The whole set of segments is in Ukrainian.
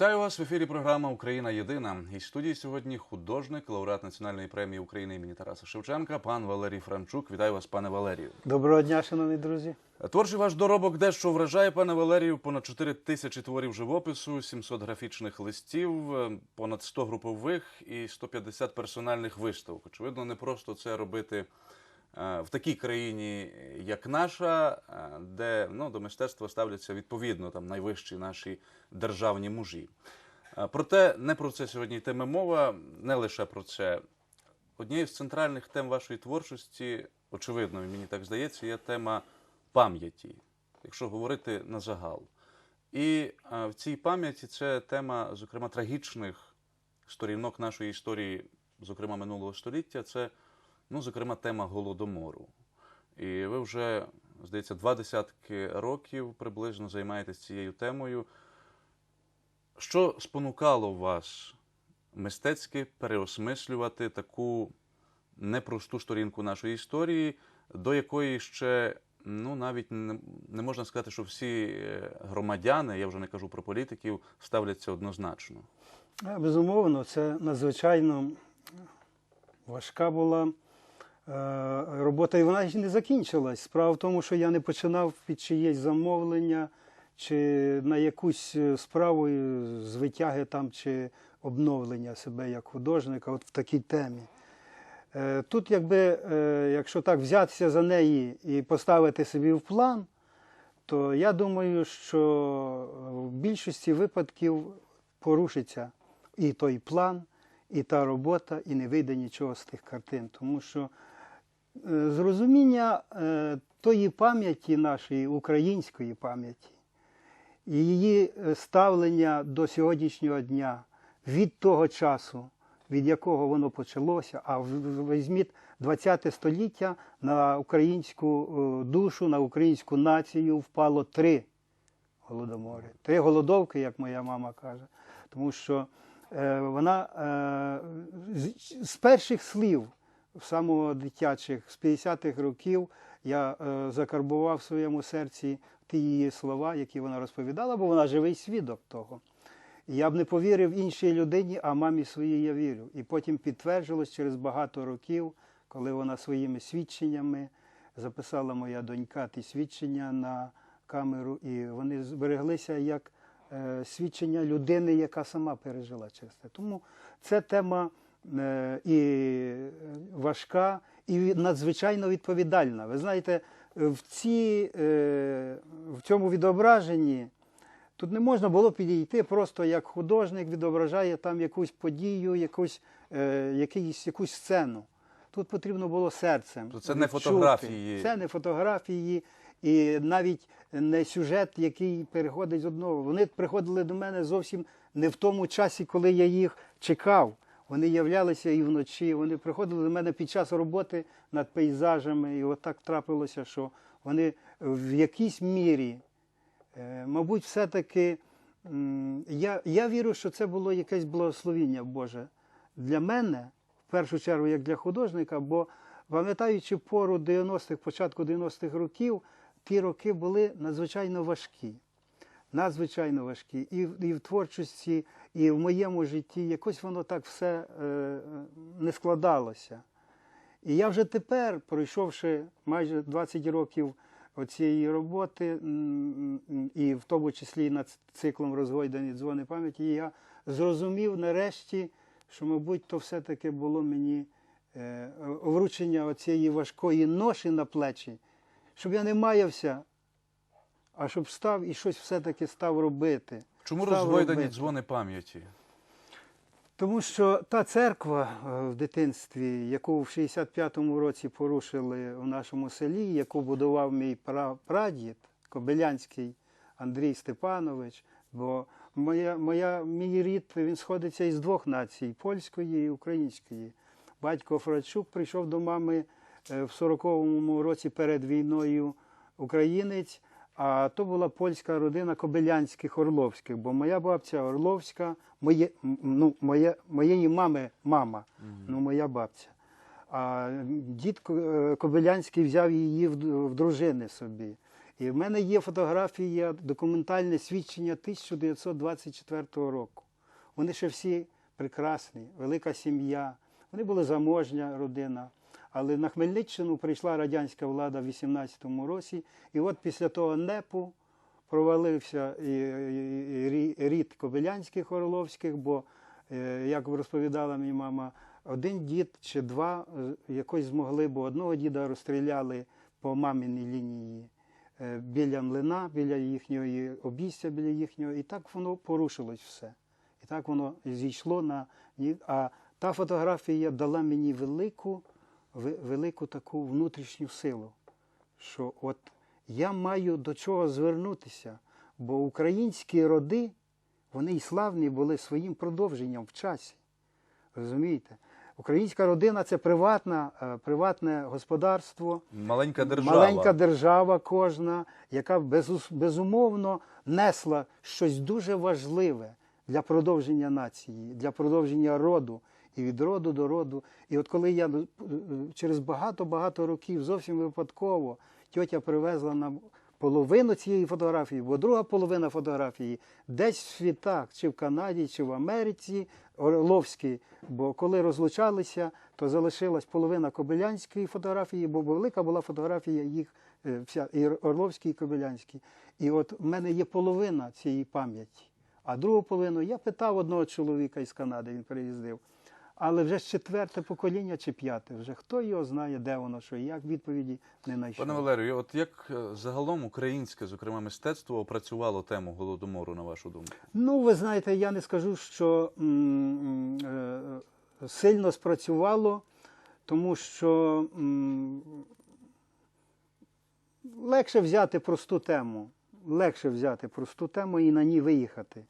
Вітаю вас в ефірі. Програма Україна Єдина. І студії сьогодні художник, лауреат Національної премії України імені Тараса Шевченка, пан Валерій Франчук. Вітаю вас, пане Валерію. Доброго дня, шановні друзі. Творчий ваш доробок дещо вражає, пане Валерію. Понад 4 тисячі творів живопису, 700 графічних листів, е, понад 100 групових і 150 персональних виставок. Очевидно, не просто це робити е, в такій країні, як наша, е, де ну, до мистецтва ставляться відповідно там найвищі наші державні мужі. Е, Проте не про це сьогодні йтиме мова, не лише про це. Однією з центральних тем вашої творчості, очевидно, мені так здається, є тема пам'яті, якщо говорити на загал. І е, в цій пам'яті це тема, зокрема, трагічних сторінок нашої історії, зокрема минулого століття, це, ну, зокрема, тема голодомору. І ви вже, здається, два десятки років приблизно займаєтесь цією темою. Що спонукало вас мистецьки переосмислювати таку непросту сторінку нашої історії, до якої ще ну навіть не, можна сказати, що всі е, громадяни, я вже не кажу про політиків, ставляться однозначно. Безумовно, це надзвичайно важка була робота, і вона ще не закінчилась. Справа в тому, що я не починав під чиєсь замовлення чи на якусь е, справу е, з витяги там чи обновлення себе як художника, от в такій темі. Е, Тут, якби, е, якщо так взятися за неї і поставити собі в план, то я думаю, що в більшості випадків порушиться і той план, і та робота, і не вийде нічого з тих картин. Тому що е, зрозуміння е, тої пам'яті нашої, української пам'яті, і її е, ставлення до сьогоднішнього дня від того часу, від якого воно почалося, а візьміть 20 століття на українську е, душу, на українську націю впало три голодомори, три голодовки, як моя мама каже. Тому що е, вона е, з перших слів, самого дитячих, з 50-х років, я е, закарбував в своєму серці ті її слова, які вона розповідала, бо вона живий свідок того. Я б не повірив іншій людині, а мамі своїй я вірю. І потім підтвердилось через багато років, коли вона своїми свідченнями записала моя донька ті свідчення на камеру, і вони збереглися як е, свідчення людини, яка сама пережила через це. Тому це тема і важка, і надзвичайно відповідальна. Ви знаєте, в, ці, е, в цьому відображенні. Тут не можна було підійти просто як художник відображає там якусь подію, якусь, е, якийсь, якусь сцену. Тут потрібно було серцем. То це не фотографії. Це не фотографії, і навіть не сюжет, який переходить з одного. Вони приходили до мене зовсім не в тому часі, коли я їх чекав. Вони являлися і вночі. Вони приходили до мене під час роботи над пейзажами. І от так трапилося, що вони в якійсь мірі Е, Мабуть, все-таки я, я вірю, що це було якесь благословіння Боже для мене, в першу чергу, як для художника, бо пам'ятаючи пору 90-х, початку 90-х років, ті роки були надзвичайно важкі. Надзвичайно важкі. І, і в творчості, і в моєму житті якось воно так все е, не складалося. І я вже тепер, пройшовши майже 20 років оцієї роботи, і в тому числі над циклом розгойдані дзвони пам'яті, я зрозумів нарешті, що, мабуть, то все-таки було мені е, вручення оцієї важкої ноші на плечі, щоб я не маявся, а щоб став і щось все-таки став робити. Чому розгойдані дзвони пам'яті? Тому що та церква е, в дитинстві, яку в 65-му році порушили в нашому селі, яку будував мій прадід Кобилянський Андрій Степанович, бо моя, моя, мій рід він сходиться із двох націй польської і української. Батько Фрачук прийшов до мами е, в 40-му році перед війною українець, а то була польська родина Кобилянських Орловських, бо моя бабця Орловська, моє, ну, моє, моєї мами мама, ну моя бабця. А дід е, Кобилянський взяв її в, в дружини собі. І в мене є фотографія, документальне свідчення 1924 року. Вони ще всі прекрасні, велика сім'я. Вони були заможня родина. Але на Хмельниччину прийшла радянська влада в 18-му році, і от після того НЕПу провалився і, рід Кобилянських Орловських, бо, е, як розповідала мені мама, один дід чи два е, якось змогли, бо одного діда розстріляли по маминій лінії е, біля млина, біля їхньої обійстя, біля їхнього, і так воно порушилось все. І так воно зійшло на А та фотографія дала мені велику, ве- велику таку внутрішню силу, що от я маю до чого звернутися, бо українські роди, вони і славні були своїм продовженням в часі. Розумієте? Українська родина це приватна, е, приватне господарство. Маленька держава. Маленька держава кожна, яка безумовно несла щось дуже важливе для продовження нації, для продовження роду і від роду до роду. І от коли я е, через багато-багато років зовсім випадково тьотя привезла нам половину цієї фотографії, бо друга половина фотографії десь в світах, чи в Канаді, чи в Америці, Орловській. Бо коли розлучалися, то залишилась половина Кобилянської фотографії, бо велика була фотографія їх е, вся і Орловській, і Кобилянській. І от в мене є половина цієї пам'яті. А другу половину я питав одного чоловіка із Канади, він приїздив. Але вже четверте покоління чи п'яте, вже хто його знає, де воно, що і як відповіді не знайшов. Пане Валерію, от як е, загалом українське, зокрема мистецтво, опрацювало тему голодомору, на вашу думку? Ну, ви знаєте, я не скажу, що м, м, е, сильно спрацювало, тому що м, легше взяти просту тему. Легше взяти просту тему і на ній виїхати.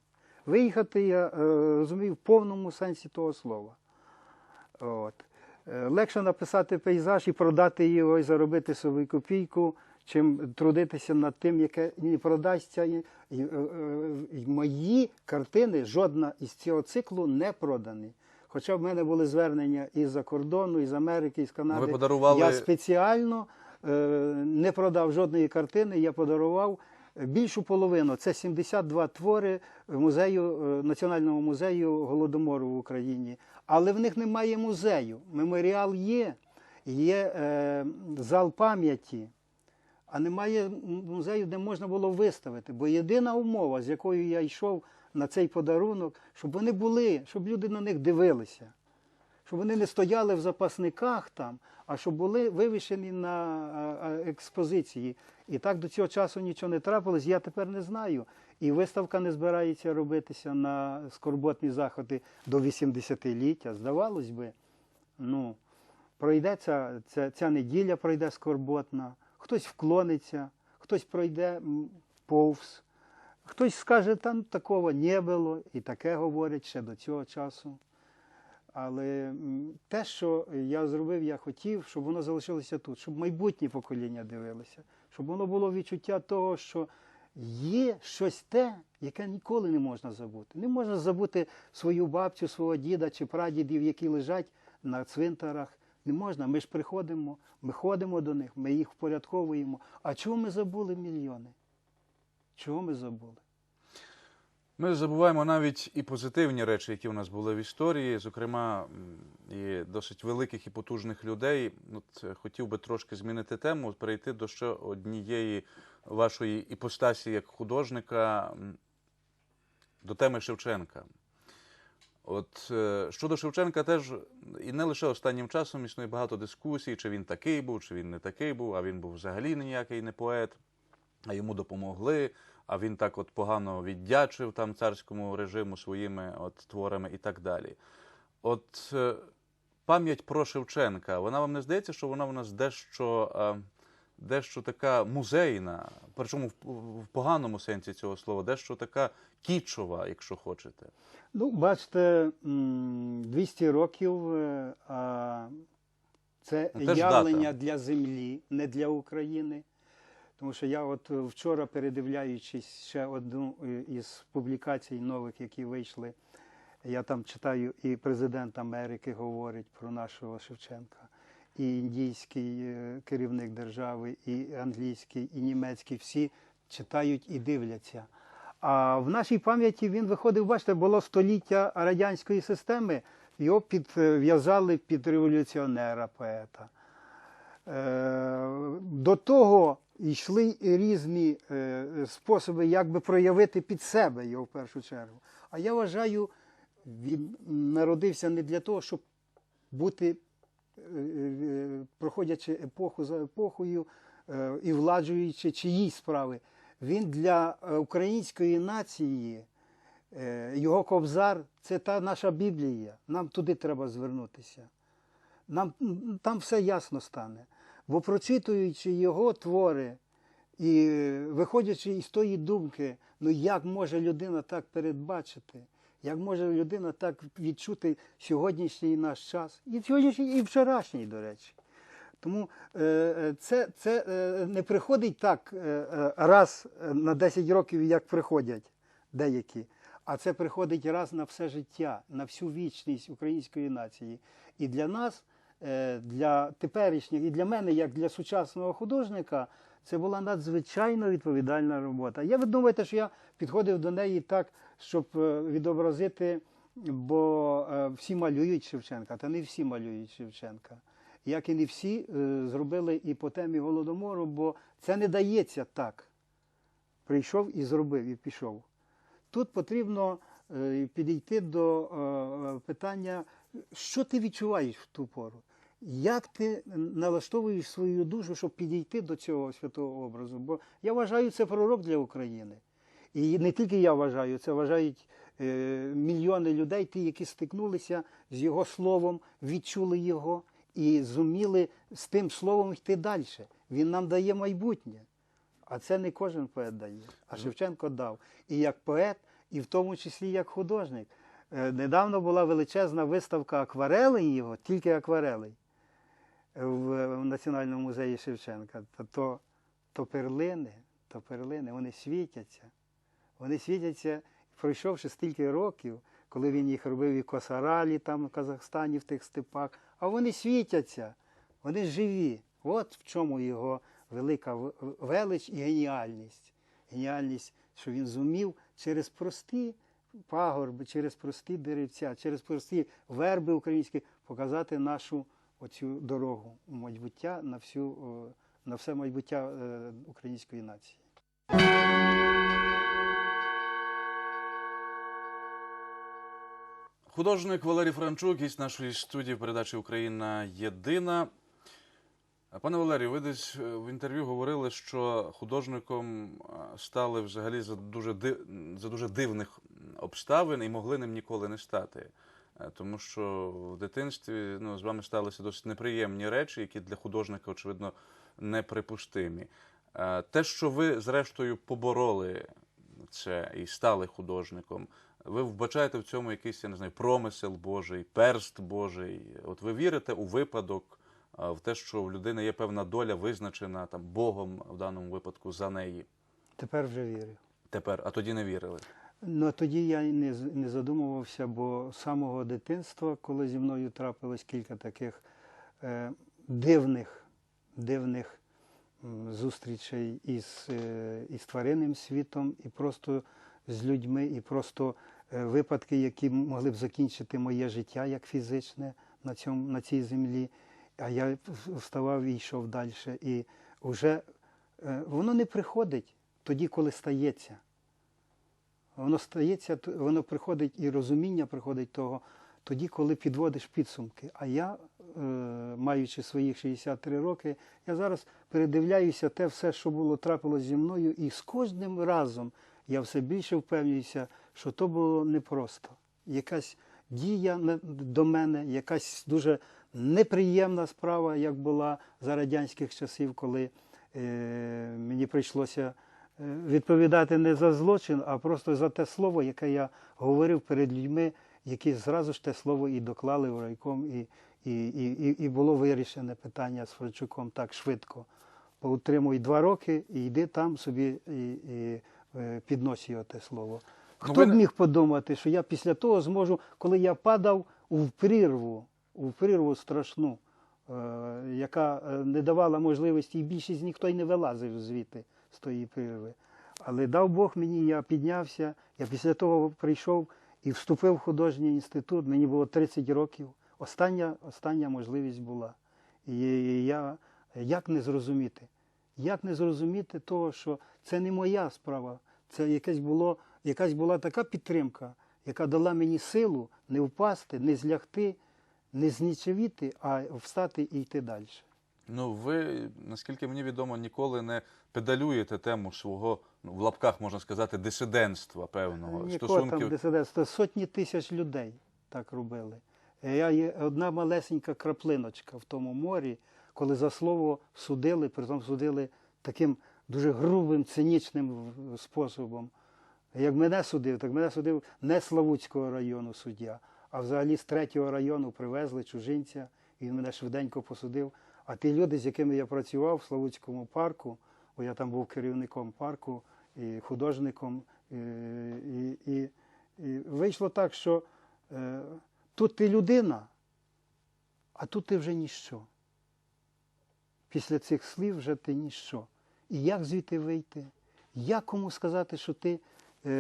Виїхати, я е, розумію, в повному сенсі того слова. От. Е, Легше написати пейзаж і продати його і заробити собі копійку, чим трудитися над тим, яке не продасться. І, і, е, е, і мої картини, жодна із цього циклу не продані. Хоча в мене були звернення із-за кордону, із Америки, із Канади. Ви подарували- Я спеціально е, не продав жодної картини, я подарував більшу половину. Це 72 твори музею, е, Національного музею Голодомору в Україні. Але в них немає музею. Меморіал є, є е, зал пам'яті, а немає музею, де можна було виставити. Бо єдина умова, з якою я йшов на цей подарунок, щоб вони були, щоб люди на них дивилися щоб вони не стояли в запасниках там, а щоб були вивішені на експозиції. І так до цього часу нічого не трапилось, я тепер не знаю. І виставка не збирається робитися на скорботні заходи до 80-ліття. Здавалось би, ну, пройде ця, ця, ця неділя пройде скорботна, хтось вклониться, хтось пройде повз, хтось скаже, там такого не було, і таке говорять ще до цього часу. Але те, що я зробив, я хотів, щоб воно залишилося тут, щоб майбутні покоління дивилися, щоб воно було відчуття того, що є щось те, яке ніколи не можна забути. Не можна забути свою бабцю, свого діда чи прадідів, які лежать на цвинтарах. Не можна. Ми ж приходимо, ми ходимо до них, ми їх впорядковуємо. А чого ми забули мільйони? Чого ми забули? Ми забуваємо навіть і позитивні речі, які у нас були в історії, зокрема, і досить великих і потужних людей. От е, хотів би трошки змінити тему, перейти до ще однієї вашої іпостасі як художника, до теми Шевченка. От е, щодо Шевченка, теж і не лише останнім часом існує багато дискусій, чи він такий був, чи він не такий був, а він був взагалі ніякий не поет, а йому допомогли, а він так от погано віддячив там царському режиму своїми от творами і так далі. От е, пам'ять про Шевченка, вона вам не здається, що вона в нас дещо, е, дещо така музейна, причому в, поганому сенсі цього слова, дещо така кічова, якщо хочете. Ну, бачите, 200 років е, а це теж явлення дата. для землі, не для України. Тому що я от е, вчора, передивляючись ще одну е, із публікацій нових, які вийшли, я там читаю, і президент Америки говорить про нашого Шевченка, і індійський е, керівник держави, і англійський, і німецький всі читають і дивляться. А в нашій пам'яті він виходив, бачите, було століття радянської системи, його підв'язали під революціонера поета. До того йшли різні е, способи, як би проявити під себе його в першу чергу. А я вважаю, він народився не для того, щоб бути, е, е, проходячи епоху за епохою і владжуючи чиїсь справи. Він для української нації, його кобзар це та наша Біблія. Нам туди треба звернутися. Нам там все ясно стане. Бо прочитуючи його твори і виходячи із тої думки, ну як може людина так передбачити, як може людина так відчути сьогоднішній наш час, і сьогоднішній, і вчорашній, до речі. Тому е, е, це, це е, не приходить так раз на 10 років, як приходять деякі, а це приходить раз на все життя, на всю вічність української нації. І для нас, для теперішніх, і для мене, як для сучасного художника, це була надзвичайно відповідальна робота. Я ви думаєте, що я підходив до неї так, щоб е, відобразити, бо е, всі малюють Шевченка, та не всі малюють Шевченка. Як і не всі е, зробили і по темі Голодомору, бо це не дається так. Прийшов і зробив, і пішов. Тут потрібно е, підійти до е, питання, що ти відчуваєш в ту пору. Як ти налаштовуєш свою душу, щоб підійти до цього святого образу? Бо я вважаю, це пророк для України. І не тільки я вважаю, це вважають е, мільйони людей, ті, які стикнулися з його словом, відчули його і зуміли з тим словом йти далі. Він нам дає майбутнє. А це не кожен поет дає. А Шевченко дав. І як поет, і в тому числі як художник. Е, Недавно була величезна виставка акварелей його, тільки акварелей в, Національному музеї Шевченка. То, то перлини, то перлини, вони світяться. Вони світяться, пройшовши стільки років, коли він їх робив і косаралі там в Казахстані, в тих степах, а вони світяться, вони живі. От в чому його велика велич і геніальність. Геніальність, що він зумів через прості пагорби, через прості деревця, через прості верби українські показати нашу оцю дорогу майбуття на всю на все майбуття е, української нації. Художник Валерій Франчук, гість нашої студії передачі Україна єдина. Пане Валерію, ви десь е, в інтерв'ю говорили, що художником стали взагалі за дуже, ди... за дуже дивних обставин і могли ним ніколи не стати. Е, Тому що в дитинстві ну, з вами сталися досить неприємні речі, які для художника, очевидно, неприпустимі. Е, Те, що ви, зрештою, побороли це і стали художником, ви вбачаєте в цьому якийсь, я не знаю, промисел Божий, перст Божий. От ви вірите у випадок, в те, що в людини є певна доля визначена там Богом в даному випадку за неї. Тепер вже вірю. Тепер, а тоді не вірили. Ну тоді я не, не задумувався, бо з самого дитинства, коли зі мною трапилось кілька таких е, дивних, дивних зустрічей із, е, із тваринним світом, і просто з людьми, і просто е, випадки, які могли б закінчити моє життя як фізичне на, цьому, на цій землі. А я вставав і йшов далі. І вже е, воно не приходить тоді, коли стається. Воно стається, воно приходить і розуміння приходить того тоді, коли підводиш підсумки. А я, е, маючи своїх 63 роки, я зараз передивляюся те все, що було трапилось зі мною, і з кожним разом я все більше впевнююся, що то було непросто. Якась дія до мене, якась дуже неприємна справа, як була за радянських часів, коли е, мені прийшлося відповідати не за злочин, а просто за те слово, яке я говорив перед людьми, які зразу ж те слово і доклали в райком, і, і, і, і- було вирішене питання з Франчуком так швидко. Поутримуй два роки і йди там собі і, і е, піднось його те слово. Ну, Хто б міг подумати, що я після того зможу, коли я падав у прірву, у прірву страшну, е, яка е, не давала можливості, і більшість ніхто й не вилазив звідти з тої прірви. Але дав Бог мені, я піднявся, я після того прийшов і вступив в художній інститут, мені було 30 років. Остання, остання можливість була. І я як не зрозуміти? Як не зрозуміти того, що це не моя справа, це якась, було, якась була така підтримка, яка дала мені силу не впасти, не злягти, не знічевіти, а встати і йти далі. Ну, ви, наскільки мені відомо, ніколи не педалюєте тему свого, ну, в лапках можна сказати, дисидентства певного, Нікого там дисидентства, сотні тисяч людей так робили. Я є одна малесенька краплиночка в тому морі, коли за слово судили, притом судили таким дуже грубим, цинічним способом. Як мене судив, так мене судив не Славутського району суддя, а взагалі з третього району привезли чужинця, і він мене швиденько посудив. А ті люди, з якими я працював в Славутському парку, бо я там був керівником парку і художником, і, і, і, і вийшло так, що е, тут ти людина, а тут ти вже ніщо. Після цих слів вже ти ніщо. І як звідти вийти? Як кому сказати, що ти е,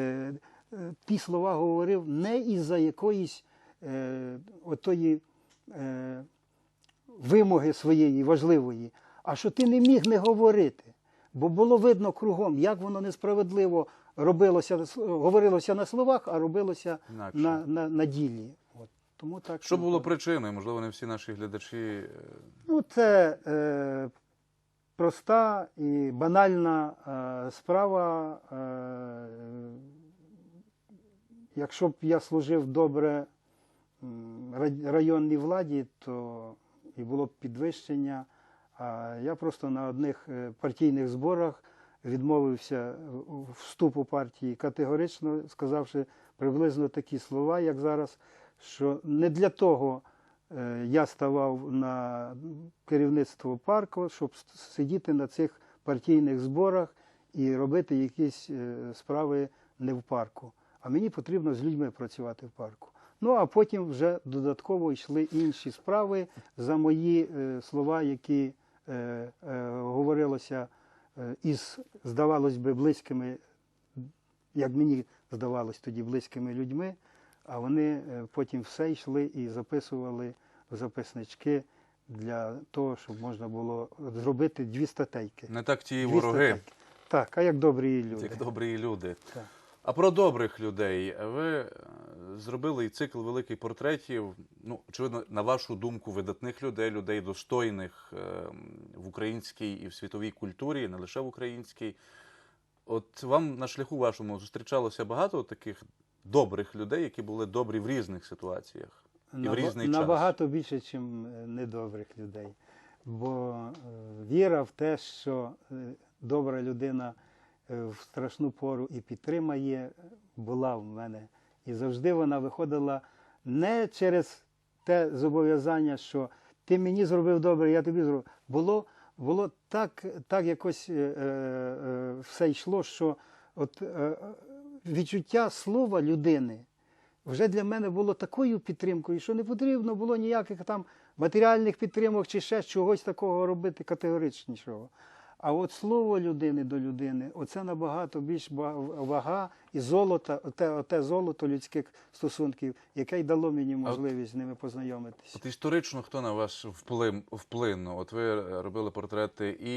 е, ті слова говорив не із-за якоїсь е, отої е, вимоги своєї важливої, а що ти не міг не говорити. Бо було видно кругом, як воно несправедливо робилося, говорилося на словах, а робилося Інакше. на, на, на ділі. От. Тому так, Що було причиною? Можливо, не всі наші глядачі. е, Ну, це е, проста і банальна е, справа. Е, якщо б я служив добре районній владі, то і було б підвищення. А я просто на одних е, партійних зборах відмовився вступу партії категорично, сказавши приблизно такі слова, як зараз, що не для того е, я ставав на керівництво парку, щоб сидіти на цих партійних зборах і робити якісь е, справи не в парку. А мені потрібно з людьми працювати в парку. Ну а потім вже додатково йшли інші справи за мої е, слова, які е, е, говорилося е, із, здавалось би, близькими, як мені здавалось тоді, близькими людьми, а вони е, потім все йшли і записували в записнички для того, щоб можна було зробити дві статейки. Не так ті Дві вороги, статейки. Так, а як добрі люди. як добрі люди. Так. А про добрих людей ви зробили і цикл великих портретів. Ну, очевидно, на вашу думку, видатних людей, людей достойних е, в українській і в світовій культурі, не лише в українській. От вам на шляху вашому зустрічалося багато таких добрих людей, які були добрі в різних ситуаціях і в різний час. Набагато більше, ніж недобрих людей. Бо е, віра в те, що е, добра людина е, в страшну пору і підтримає, була в мене. І завжди вона виходила не через те зобов'язання, що ти мені зробив добре, я тобі зробив. Було, було так, так якось е, е, е, все йшло, що от, е, відчуття слова людини вже для мене було такою підтримкою, що не потрібно було ніяких там матеріальних підтримок чи ще чогось такого робити категоричнішого. А от слово людини до людини, оце набагато більш вага і золота, оте, оте золото людських стосунків, яке й дало мені можливість з ними познайомитися. От історично хто на вас вплив, вплинув? От ви е, робили портрети і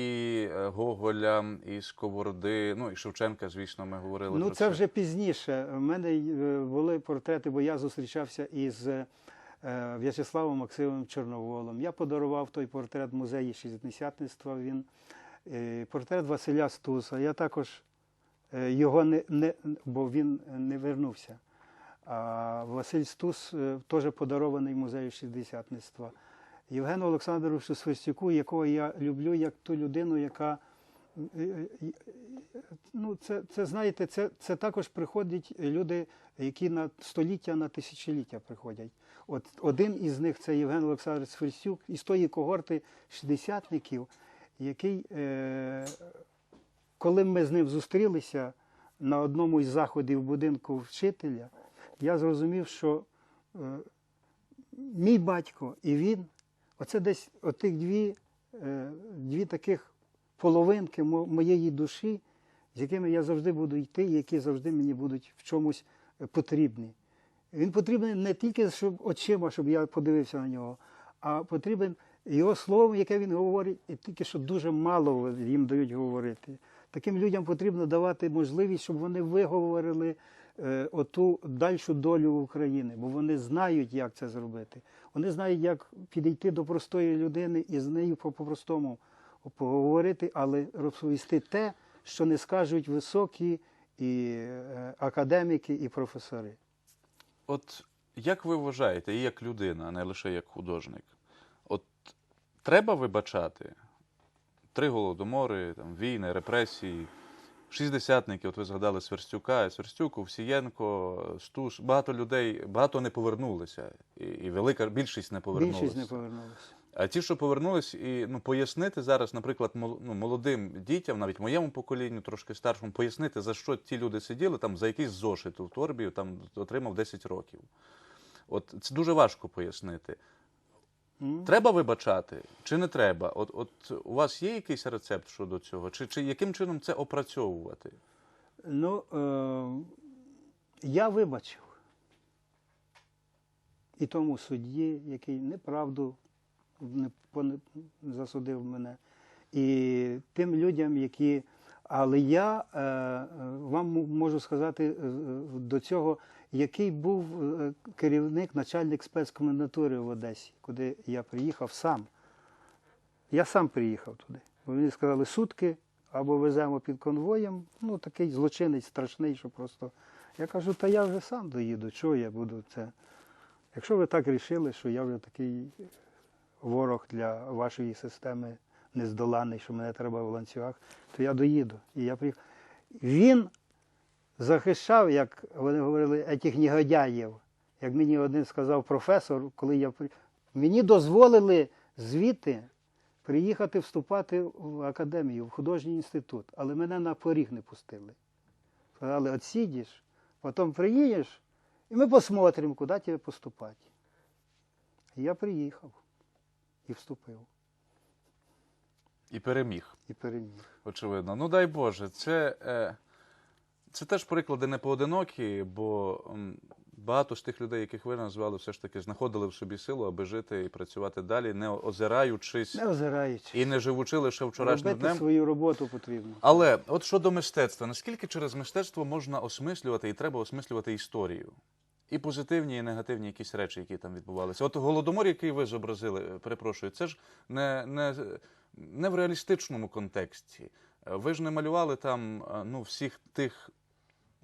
е, Гоголя, і Сковороди, ну і Шевченка, звісно, ми говорили Ну, про це вже пізніше. У мене е, були портрети, бо я зустрічався із В'ячеславом Максимовим Чорноволом. Я подарував той портрет музеї шістдесятництва. Він портрет Василя Стуса. Я також е, його не, не бо він не вернувся. А Василь Стус е, теж подарований музею шістдесятництва. Євгену Олександровичу Свистюку, якого я люблю як ту людину, яка е, е, ну, це, це знаєте, це, це також приходять люди, які на століття, на тисячоліття приходять. От один із них це Євген Олександрович Ферсюк із тої когорти шістдесятників, який, е, коли ми з ним зустрілися на одному із заходів будинку вчителя, я зрозумів, що е, мій батько і він Оце десь отих дві, е, дві таких половинки моєї душі, з якими я завжди буду йти, які завжди мені будуть в чомусь потрібні. Він потрібен не тільки щоб очима, щоб я подивився на нього, а потрібен його словом, яке він говорить, і тільки що дуже мало їм дають говорити. Таким людям потрібно давати можливість, щоб вони виговорили е, оту дальшу долю України, бо вони знають, як це зробити. Вони знають, як підійти до простої людини і з нею по- по-простому поговорити, але розповісти те, що не скажуть високі і е, академіки, і професори. От як ви вважаєте, і як людина, а не лише як художник, треба вибачати три голодомори, там, війни, репресії, шістдесятники, от ви згадали Сверстюка, Сверстюк, Овсієнко, Стус, багато людей, багато не повернулися, і, і велика більшість не повернулася. Більшість не повернулася. А ті, що повернулись, і ну пояснити зараз, наприклад, ну, молодим дітям, навіть моєму поколінню, трошки старшому, пояснити, за що ті люди сиділи там за якийсь зошит у торбі, там отримав 10 років. От це дуже важко пояснити. Треба вибачати чи не треба? От, от у вас є якийсь рецепт щодо цього? Чи, чи яким чином це опрацьовувати? Ну, е, я вибачив. І тому судді, який неправду не засудив мене, і тим людям, які. Але я е, е, вам можу сказати е, е, до цього, який був е, керівник, начальник спецкомендатури в Одесі, куди я приїхав сам. Я сам приїхав туди. Бо Мені сказали сутки або веземо під конвоєм. Ну, такий злочинець страшний, що просто. Я кажу, та я вже сам доїду, чого я буду це. Якщо ви так рішили, що я вже такий ворог для вашої системи нездоланий, що мене треба в ланцюгах, то я доїду. І я приїхав. Він захищав, як вони говорили, етих негодяїв. Як мені один сказав професор, коли я при... мені дозволили звідти приїхати вступати в академію, в художній інститут, але мене на поріг не пустили. Сказали, от сидиш, потім приїдеш, і ми посмотримо, куди тебе поступати. Я приїхав і вступив, І переміг. і переміг. Очевидно. Ну дай Боже, це, е, це теж приклади не поодинокі, бо багато з тих людей, яких ви назвали, все ж таки знаходили в собі силу, аби жити і працювати далі, не озираючись Не озираючись. і не живучи лише вчорашнім Робити днем. свою роботу потрібно. Але от щодо мистецтва, наскільки через мистецтво можна осмислювати і треба осмислювати історію? І позитивні, і негативні якісь речі, які там відбувалися. От голодомор, який ви зобразили, е, перепрошую, це ж не, не, не в реалістичному контексті. Е, Ви ж не малювали там е, ну, всіх тих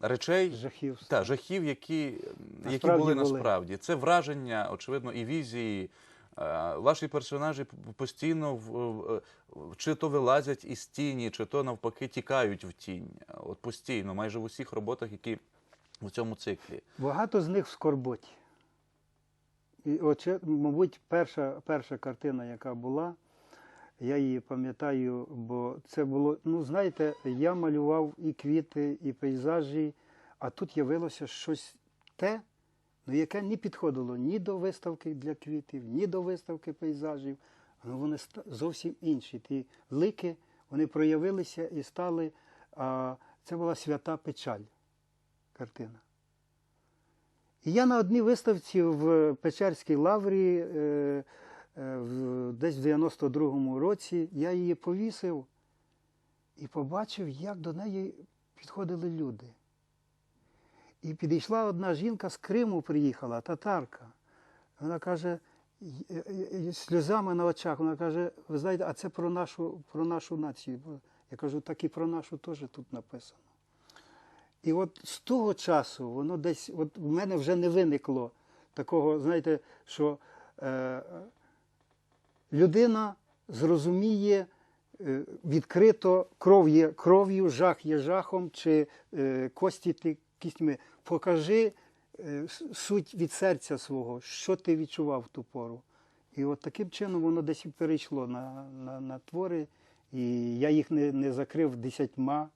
речей, Жахів. та, жахів, які, які були були. насправді. Це враження, очевидно, і візії. Е, Ваші персонажі постійно в, чи то вилазять із тіні, чи то навпаки тікають в тінь. От постійно, майже в усіх роботах, які в цьому циклі. Багато з них в скорботі. І оце, мабуть, перша, перша картина, яка була, я її пам'ятаю, бо це було, ну знаєте, я малював і квіти, і пейзажі, а тут явилося щось те, ну, яке не підходило ні до виставки для квітів, ні до виставки пейзажів. Ну, вони зовсім інші. Ті лики, вони проявилися і стали. А, це була свята печаль картина. І я на одній виставці в Печерській лаврі е, десь в 92-му році я її повісив і побачив, як до неї підходили люди. І підійшла одна жінка з Криму, приїхала, татарка. Вона каже, й- й- сльозами на очах, вона каже, ви знаєте, а це про нашу, про нашу націю. Я кажу, так і про нашу теж тут написано. І от з того часу воно десь, от в мене вже не виникло такого, знаєте, що е, людина зрозуміє е, відкрито кров є кров'ю, жах є жахом, чи е, кості ти кістьми. Покажи е, суть від серця свого, що ти відчував в ту пору. І от таким чином воно десь і перейшло на, на, на твори, і я їх не, не закрив десятьма.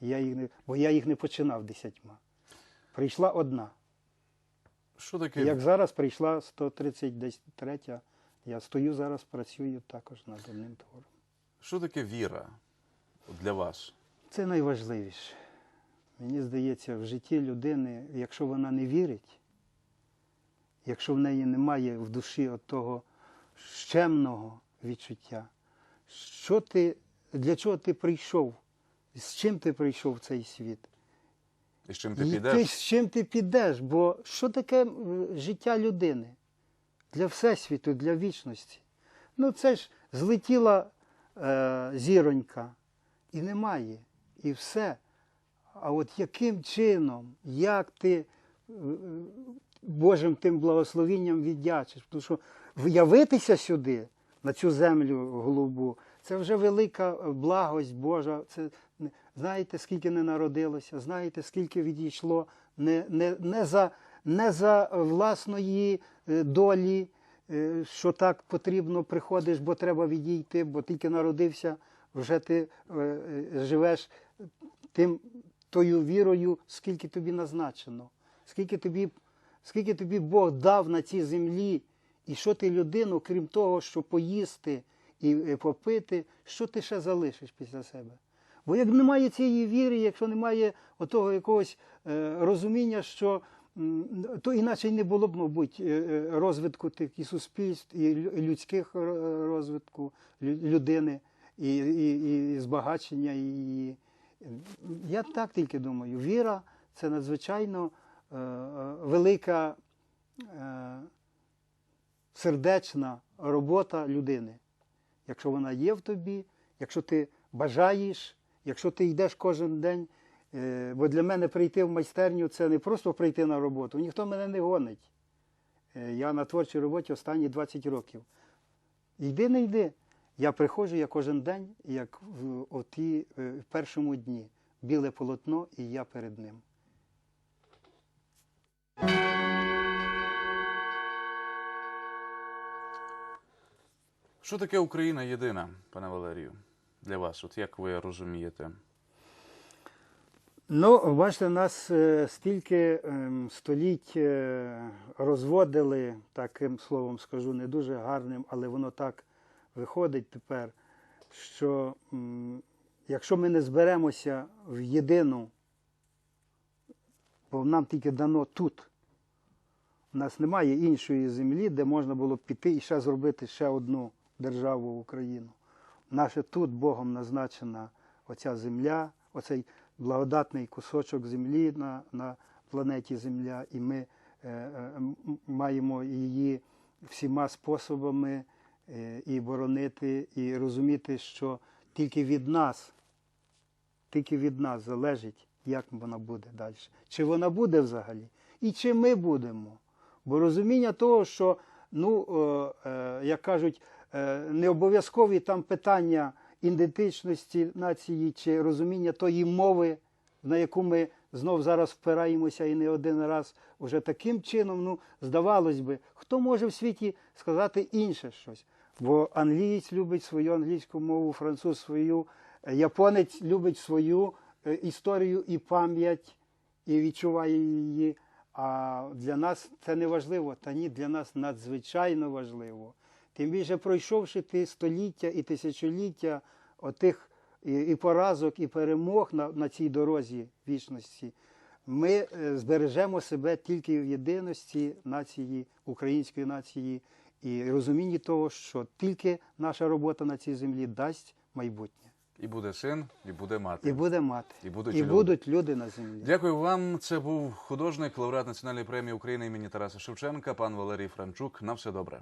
Я їх не, бо я їх не починав десятьма. Прийшла одна. Що таке? як зараз прийшла 133 Я стою зараз, працюю також над одним твором. Що таке віра для вас? Це найважливіше. Мені здається, в житті людини, якщо вона не вірить, якщо в неї немає в душі от того щемного відчуття, що ти, для чого ти прийшов, з чим ти прийшов в цей світ? І з чим ти І підеш? ти з чим ти підеш? Бо що таке життя людини для Всесвіту, для вічності? Ну це ж злетіла е, зіронька і немає, і все. А от яким чином, як ти е, Божим тим благословінням віддячиш? Тому що явитися сюди, на цю землю голубу, це вже велика е, благость Божа. Це знаєте, скільки не народилося, знаєте, скільки відійшло не, не, не, за, не за власної е, долі, е, що так потрібно, приходиш, бо треба відійти, бо тільки народився, вже ти е, живеш тим, тою вірою, скільки тобі назначено, скільки тобі, скільки тобі Бог дав на цій землі, і що ти людину, крім того, що поїсти і попити, що ти ще залишиш після себе? Бо як немає цієї віри, якщо немає отого якогось розуміння, що то іначе не було б, мабуть, е, е, розвитку тих і суспільств, і лю- людських е, розвитку людини, і, і, і збагачення її. Я так тільки думаю. Віра це надзвичайно велика сердечна робота людини. Якщо вона є в тобі, якщо ти бажаєш, якщо ти йдеш кожен день. Е, Бо для мене прийти в майстерню це не просто прийти на роботу. Ніхто мене не гонить. Е, Я на творчій роботі останні 20 років. Йди, не йди. Я приходжу я кожен день, як в оті е, в першому дні. Біле полотно, і я перед ним. Що таке Україна єдина, пане Валерію, для вас? От як ви розумієте? Ну, бачите, нас е, стільки ем, століть е, розводили, таким словом скажу, не дуже гарним, але воно так виходить тепер, що якщо ми не зберемося в єдину, бо нам тільки дано тут, у нас немає іншої землі, де можна було піти і ще зробити ще одну державу Україну. Наше тут Богом назначена оця земля, оцей благодатний кусочок землі на, на планеті Земля, і ми е, е, маємо її всіма способами е, і боронити, і розуміти, що тільки від нас, тільки від нас залежить, як вона буде далі. Чи вона буде взагалі, і чи ми будемо. Бо розуміння того, що, ну, е, е, як кажуть, е, не обов'язкові там питання ідентичності нації чи розуміння тої мови, на яку ми знов зараз впираємося і не один раз уже таким чином, ну, здавалось би, хто може в світі сказати інше щось? Бо англієць любить свою англійську мову, француз свою, японець любить свою е, історію і пам'ять, і відчуває її. А для нас це не важливо. Та ні, для нас надзвичайно важливо. Тим більше пройшовши ті століття і тисячоліття отих і, і поразок, і перемог на, на цій дорозі вічності, ми е, збережемо себе тільки в єдиності нації, української нації, і розумінні того, що тільки наша робота на цій землі дасть майбутнє. І буде син, і буде мати. І буде мати. І будуть і люди. будуть люди на землі. Дякую вам. Це був художник, лауреат Національної премії України імені Тараса Шевченка, пан Валерій Франчук. На все добре.